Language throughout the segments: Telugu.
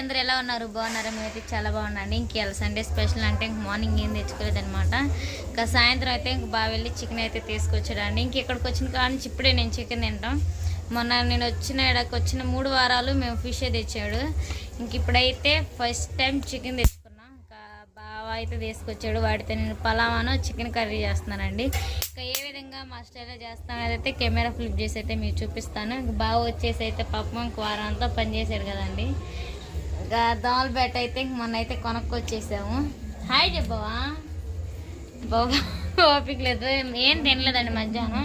అందరు ఎలా ఉన్నారు? బాగున్నారా? అయితే చాలా బాగున్నాండి ఇంక సండే స్పెషల్ అంటే ఇంక మార్నింగ్ ఏం తెచ్చుకోలేదు అనమాట ఇంకా సాయంత్రం అయితే ఇంక బాగా వెళ్ళి చికెన్ అయితే తీసుకొచ్చాడండి. ఇంక ఇక్కడికి వచ్చిన కాడ నుంచి ఇప్పుడే నేను చికెన్ తింటాం. మొన్న నేను వచ్చిన ఇక్కడికి వచ్చిన మూడు వారాలు మేము ఫిష్ తెచ్చాడు. ఇంక ఇప్పుడైతే ఫస్ట్ టైం చికెన్ తెచ్చుకున్నాం. ఇంకా బావ అయితే తీసుకొచ్చాడు. వాటితో నేను పలావాను చికెన్ కర్రీ చేస్తున్నానండి. ఇంకా ఏ విధంగా మా స్టైల్లో చేస్తాను కెమెరా ఫ్లిప్ చేసి అయితే మీకు చూపిస్తాను. ఇంక బావ వచ్చేసి అయితే పాపం ఇంక వారంతో అంతా పనిచేసాడు కదండి. దోమల బెట్ అయితే మొన్న అయితే కొనుక్కొచ్చేసాము. హాయ్ చెప్పవా బాగా ఓపిక లేదు. ఏం తినలేదండి మధ్యాహ్నం.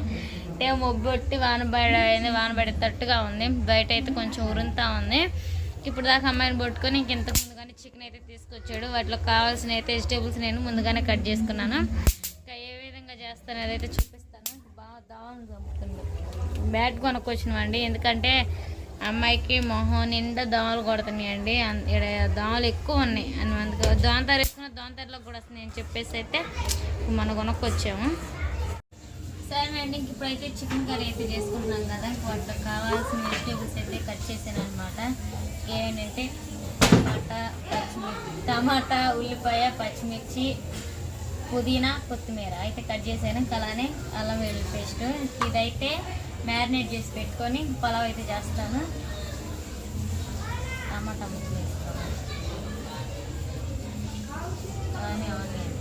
అంటే మొబ్బొట్టి వాన పడే వాన పడేటట్టుగా ఉంది. బయట అయితే కొంచెం ఉరుంతా ఉంది. ఇప్పుడు దాకా అమ్మాయిని పట్టుకొని ఇంక ఇంతకు ముందుగానే చికెన్ అయితే తీసుకొచ్చాడు. వాటిలో కావాల్సిన అయితే వెజిటేబుల్స్ నేను ముందుగానే కట్ చేసుకున్నాను. ఇంకా ఏ విధంగా చేస్తాను అదైతే చూపిస్తాను. బాగా దావం చంపుతుంది బ్యాట్ కొనుక్కొచ్చినామండి ఎందుకంటే అమ్మాయికి మొహం నిండా దోమలు కొడుతున్నాయండి. ఇక్కడ దోమలు ఎక్కువ ఉన్నాయి. అని అందుకు దోమతారు వేసుకున్న దోమతారులో కూడా వస్తుంది అని చెప్పేసి అయితే మనం కొనుక్కొచ్చాము. సరే అండి ఇంక ఇప్పుడైతే చికెన్ కర్రీ అయితే చేసుకుంటున్నాం కదా. ఇంక కావాల్సిన వెజిటేబుల్స్ అయితే కట్ చేశాను అనమాట ఏంటంటే టమాటా పచ్చిమిర్చి టమాటా ఉల్లిపాయ పచ్చిమిర్చి పుదీనా కొత్తిమీర. అయితే కట్ చేశాను. అలానే అల్లం వెల్లుల్లి పేస్ట్. ఇదైతే మ్యారినేట్ చేసి పెట్టుకొని పలావ్ అయితే చేస్తాను. టమాటా ముక్కలు వేసుకోవాలి. అలానే ఆనియన్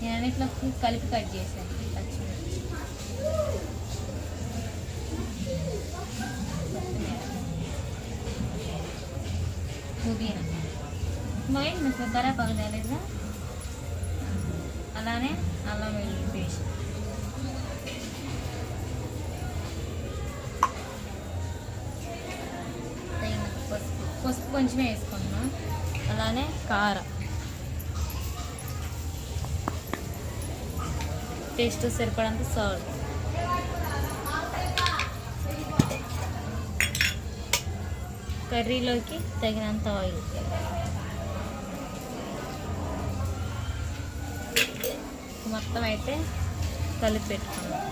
నేను అన్నిట్లోకి కలిపి కట్ చేశాను. పచ్చిమిర్చి. పుదీనా మరి మీకు ధర తేలేదుగా అలానే అల్లం వెల్లుల్లి పేస్ట్. కొంచెమే వేసుకుంటున్నాం. అలానే కారం. టేస్ట్ సరిపడంత సాల్ట్. కర్రీలోకి తగినంత ఆయిల్. మొత్తం అయితే కలిపి పెట్టుకున్నాం.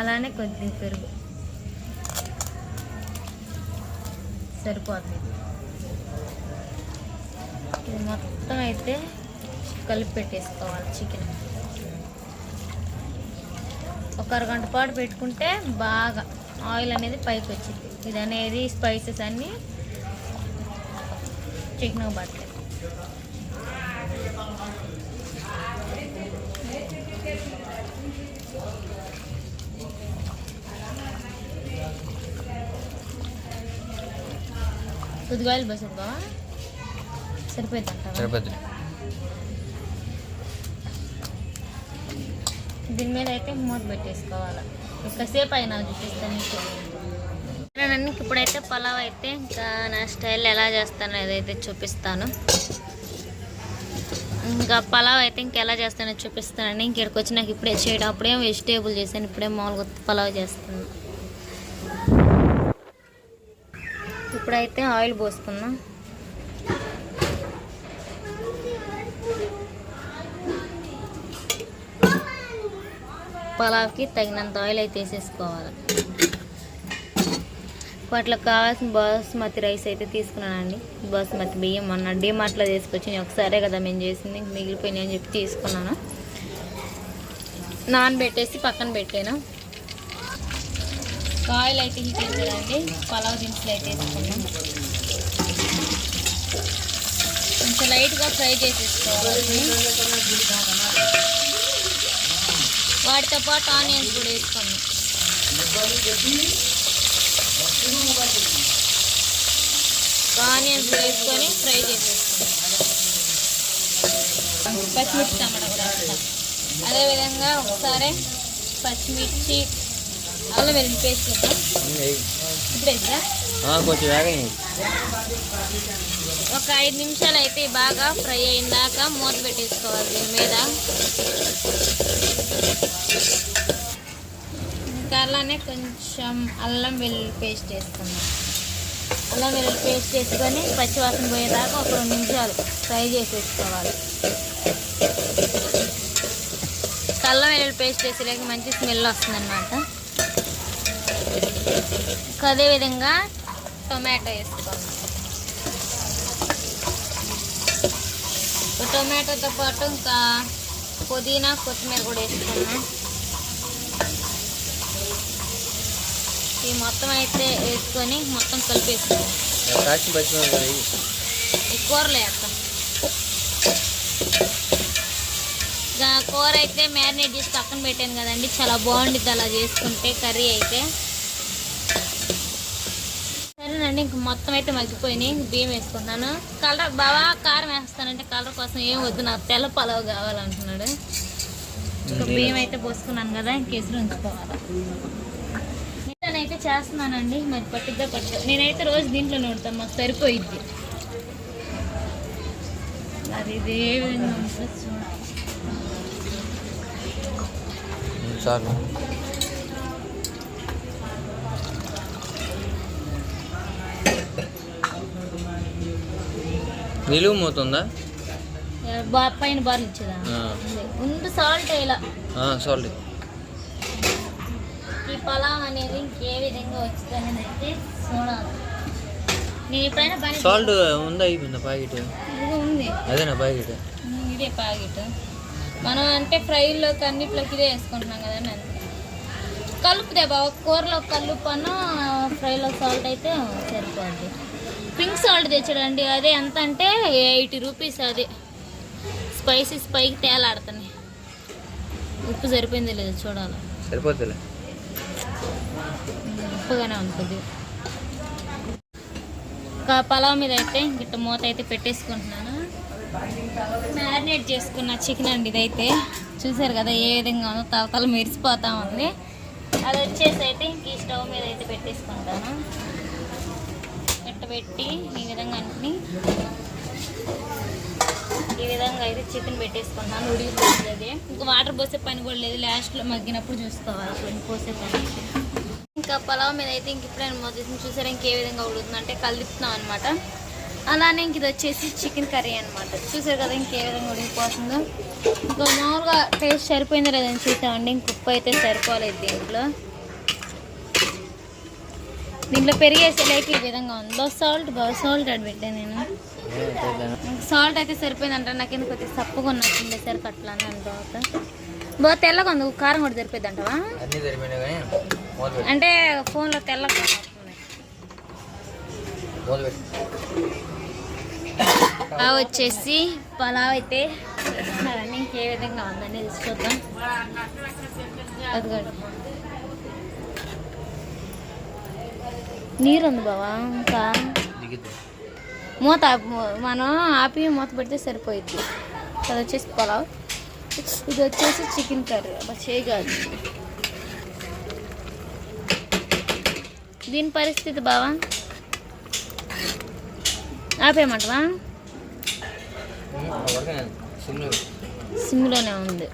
అలానే కొద్దిగా పెరుగు. సరిపోతుంది ఇది మొత్తం అయితే కలిపి పెట్టేసుకోవాలి చికెన్. ఒక అరగంట పాటు పెట్టుకుంటే బాగా ఆయిల్ అనేది పైకి వచ్చింది. ఇది అనేది స్పైసెస్ అన్నీ చికెన్ పడతాయి. కొద్దిగా ఆయిల్ పోసేది బావా సరిపోయింది సరిపోతుంది దీని మీద అయితే మూత పెట్టేసుకోవాలి. ఇంకాసేపు అయినా చూపిస్తాను నేను ఇప్పుడైతే పలావ్ అయితే ఇంకా నా స్టైల్ ఎలా చేస్తానో అదైతే చూపిస్తాను. ఇంకా పలావ్ అయితే ఇంకెలా చేస్తానో చూపిస్తానండి ఇంకెక్కడికి వచ్చి నాకు ఇప్పుడే చేయడం అప్పుడేం వెజిటేబుల్ చేశాను ఇప్పుడే మామూలుగా పలావ్ చేస్తాను. ఇప్పుడైతే ఆయిల్ పోసుకుందాం. పలావ్కి తగినంత ఆయిల్ అయితే వేసేసుకోవాలి. అట్లా కావాల్సిన బాస్మతి రైస్ అయితే తీసుకున్నానండి. బాస్మతి బియ్యం మొన్న డిమార్ట్లో తీసుకొచ్చింది ఒకసారే కదా మేము చేసింది. మిగిలిపోయినాయి అని చెప్పి తీసుకున్నాను. నానబెట్టేసి పక్కన పెట్టాను. ఆయిల్ అయితే హీట్ అయిందండి పలావ్ దినుసులు అయితే వేసుకున్నాం కొంచెం లైట్గా ఫ్రై చేసేసుకోవాలి వాటితో పాటు ఆనియన్స్ కూడా వేసుకున్నాం ఆనియన్స్ వేసుకొని ఫ్రై చేసేసుకున్నాం పచ్చిమిర్చి టమాటా కూడా వేస్తాం అదేవిధంగా ఒకసారి పచ్చిమిర్చి అల్లం వెల్లుల్లి పేస్ట్ కొంచెం వేగని ఒక ఐదు నిమిషాలు అయితే బాగా ఫ్రై అయిందాక మూత పెట్టేసుకోవాలి దీని మీద. ఇంకా అలానే కొంచెం అల్లం వెల్లుల్లి పేస్ట్ వేసుకుందాం. అల్లం వెల్లుల్లి పేస్ట్ వేసుకొని పచ్చివాసన పోయేదాకా ఒక రెండు నిమిషాలు ఫ్రై చేసేసుకోవాలి. కల్లం వెల్లుల్లి పేస్ట్ వేసేలాగా మంచి స్మెల్ వస్తుంది అనమాట అదేవిధంగా టొమాటో వేసుకోండి టొమాటోతో పాటు ఇంకా పుదీనా కొత్తిమీర కూడా వేసుకున్నాం. ఈ మొత్తం అయితే వేసుకొని మొత్తం వేయి. ఈ కూరలో వేస్తాం కూర అయితే మ్యారినేట్ చేసి పక్కన పెట్టాను కదండి. చాలా బాగుండిద్ది అలా చేసుకుంటే కర్రీ అయితే. చూడండి ఇంక మొత్తం అయితే మగ్గిపోయినాయి. బియ్యం వేసుకుంటున్నాను. కలర్ బాగా కారం వేస్తానంటే కలర్ కోసం ఏం వద్దు నాకు తెల్ల పలావ్ కావాలంటున్నాడు. ఇంకా బియ్యం అయితే పోసుకున్నాను కదా ఇంకేసి ఉంచుకోవాలి. నేనైతే చేస్తున్నానండి మరి పట్టుద్దా పట్టు నేనైతే రోజు దీంట్లో నూడతాను మాకు సరిపోయిద్ది. అది ఇదే విధంగా ఉంటుందో చూడాలి. నిలువు మూతుందా పైన బార్లు ఇచ్చేదా. ముందు సాల్ట్ వేయాల సారీ ఈ పలావ్ అనేది ఇంకే విధంగా వచ్చింది అనేది అయితే చూడాలి. నేను ఎప్పుడైనా సాల్ట్ ఉందా అయిపోయిందా ప్యాకెట్? ఉంది. అదేనా ప్యాకెట్? ఇదే ప్యాకెట్. మనం అంటే ఫ్రైలోకి అన్నిట్లోకి ఇదే వేసుకుంటున్నాం కదండి కలుపుదే బావ. కూరలో కలుపును ఫ్రైలో సాల్ట్ అయితే సరిపోద్ది. పింక్ సాల్ట్ తెచ్చాడండి. అదే ఎంత అంటే ఎయిటీ రూపీస్ అది. స్పైసీస్ పైకి తేలాడుతున్నాయి ఉప్పు సరిపోయింది లేదు చూడాలి. సరిపోతుందిలే ఉప్పుగానే ఉంటుంది. పలావ్ మీద అయితే గిట్ట మూత అయితే పెట్టేసుకుంటున్నాను. మ్యారినేట్ చేసుకున్న చికెన్ అండి ఇదైతే. చూసారు కదా ఏ విధంగా ఉందో తలతల మెరిసిపోతా ఉంది. అది వచ్చేసి అయితే ఇంక ఈ స్టవ్ మీద అయితే పెట్టేసుకుంటాను. ఇట్ట పెట్టి ఈ విధంగా అన్ని ఈ విధంగా అయితే చికెన్ పెట్టేసుకున్నాను ఉడికిపోతుంది అది. ఇంకా వాటర్ పోసే పని కూడా లేదు. లాస్ట్లో మగ్గినప్పుడు చూసుకోవాలి. కొన్ని పోసే పని. ఇంకా పలావ్ మీద అయితే ఇంక ఇప్పుడే మూత తీసి చూసారా ఇంకే విధంగా ఉడుకుతుంది అంటే కలుపుతున్నాం అనమాట అలానే ఇంక ఇది వచ్చేసి చికెన్ కర్రీ అనమాట చూసారు కదా ఇంకే విధంగా ఉడికిపోతుందో. ఇంకా మామూలుగా టేస్ట్ సరిపోయిందో లేదని చూసామండి. ఇంక ఉప్పు అయితే సరిపోలేదు దీంట్లో. దీంట్లో పెరిగేసేలేక ఈ విధంగా ఉందో. సాల్ట్ బాగా సాల్ట్ అడి పెట్టాను నేను. సాల్ట్ అయితే సరిపోయిందంట నాకు ఎందుకు కొద్దిగా సప్పుగా ఉన్నట్టుంది సరికి అట్లా అని తర్వాత. బాగా తెల్లగా ఉంది. కారం కూడా సరిపోయింది అంటవా? అంటే ఫోన్లో తెల్లగా ఆ వచ్చేసి పలావ్ అయితే ఇంకే విధంగా ఉందని చూద్దాం. అదిగోండి. నీరు ఉంది బావా ఇంకా మూత మనం ఆపి మూత పెడితే సరిపోయిద్ది. అది వచ్చేసి పలావ్. ఇది వచ్చేసి చికెన్ కర్రీ అబ్బా చేయగాదు దీని పరిస్థితి బావా? ఆపేయమంటవా? సిమ్లోనే ఉంది.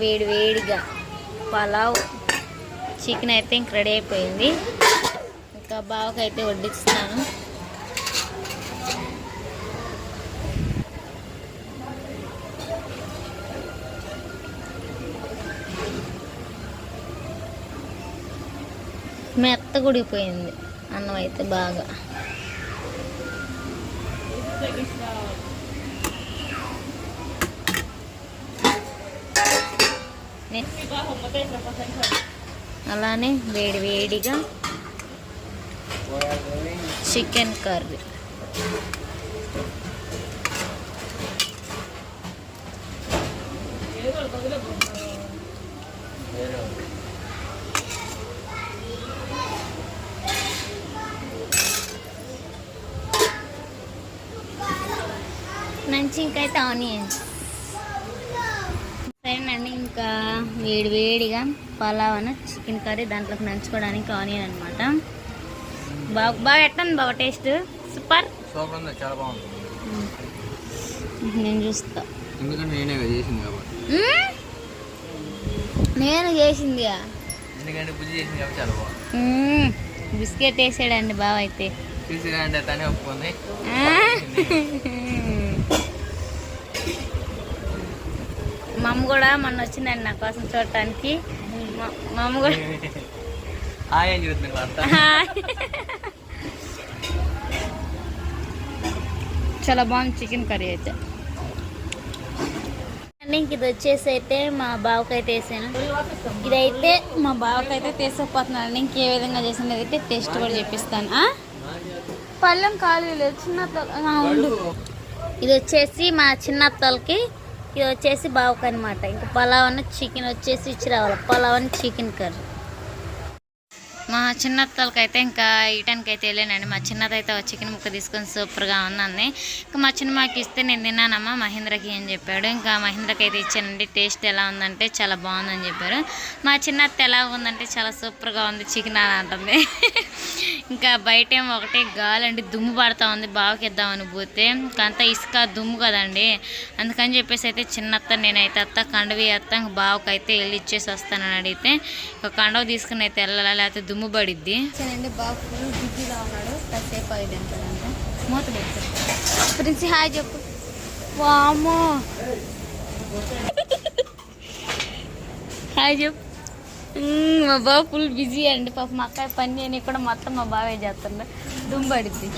వేడి వేడిగా పలావ్ చికెన్ అయితే ఇంక రెడీ అయిపోయింది. ఇంకా బావకైతే వడ్డిస్తున్నాను. మెత్త గుడిపోయింది అన్నం అయితే బాగా. అలానే వేడి వేడిగా చికెన్ కర్రీ. ఇంకైతే ఆనియన్స్. సరేనండి ఇంకా వేడి వేడిగా పలావ్ అన్న చికెన్ కర్రీ దాంట్లోకి నంచుకోవడానికి ఆనియన్ అనమాట బాగా బాగా ఎట్టుంది బాగా టేస్ట్? సూపర్? సూపర్ ఉంది చాలా బాగుంది. నేను చూస్తా. ఎందుకంటే నేనే చేసింది కాబట్టి? నేను చేసింది ఎందుకంటే బుజ్జి చేసింది కాబట్టి చాలా బాగుంది. బిస్కెట్ వేసాడండి బావ అయితే తనే ఒప్పుకుంది ఆ? మా అమ్మ కూడా మొన్న వచ్చిందండి నా కోసం చూడటానికి. మా అమ్మ కూడా హాయ్ అని చెప్తుంది భర్త హాయ్. చాలా బాగుంది చికెన్ కర్రీ అయితే. ఇంక ఇది వచ్చేసి అయితే మా బావకైతే వేసాను ఇదైతే మా బావకైతే తీసుకుపోతున్నాను ఇంక ఏ విధంగా చేసింది అయితే టేస్ట్ కూడా చెప్పిస్తాను? పళ్ళెం ఖాళీ లేదు చిన్న తల- ఆ, ఉండు. ఇది వచ్చేసి మా చిన్నత్తలకి ఇది వచ్చేసి బావకి అనమాట ఇంకా పలావ్ అన్న చికెన్ వచ్చేసి ఇచ్చి రావాలి పలావ్ అని చికెన్ కర్రీ మా చిన్నత్తలకి అయితే ఇంకా ఇయటానికి అయితే వెళ్ళానండి. మా చిన్నది అయితే చికెన్ ముక్క తీసుకొని సూపర్గా ఉందండి. ఇంకా మా చిన్న మాకు ఇస్తే నేను తిన్నానమ్మా మహేంద్రకి అని చెప్పాడు. ఇంకా మహేంద్రకి అయితే ఇచ్చానండి టేస్ట్ ఎలా ఉందంటే చాలా బాగుందని చెప్పారు. మా చిన్నత్త ఎలా ఉందంటే చాలా సూపర్గా ఉంది చికెన్ అని అంటుంది. ఇంకా బయట ఏమో ఒకటే గాలండి దుమ్ము పడతా ఉంది బావకి ఇద్దామని పోతే. ఇంకా అంతా ఇసుక దుమ్ము కదండి. అందుకని చెప్పేసి అయితే చిన్నత్త నేనైతే అత్త కండవి అత్త ఇంకా బావకి వెళ్ళి ఇచ్చేసి వస్తానని అడిగితే ఒక కండవ తీసుకుని అయితే వెళ్ళాలి లేకపోతే దుమ్ము పడిద్ది బాబు ఫుల్ బిజీగా ఉన్నాడు. కాసేపు మూత ప్రిన్సి హాయ్ చెప్పు. వామో హాయ్ చెప్పు. మ్మ్, మా బావ ఫుల్ బిజీ అండి. పాప మా అక్క పని అని కూడా మొత్తం మా బావే చేస్తుండ. దుమ్ము పడిద్ది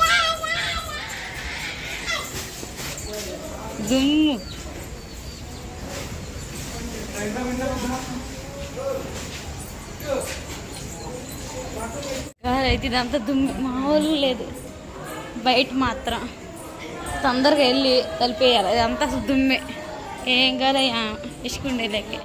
దుమ్ము. అయితే ఇదంతా దుమ్మి మామూలు లేదు. బయట మాత్రం తొందరగా వెళ్ళి కలిపేయాలి ఇదంతా అసలు దుమ్మే. ఏం కాదు ఇసుకుండేదಕ್ಕೆ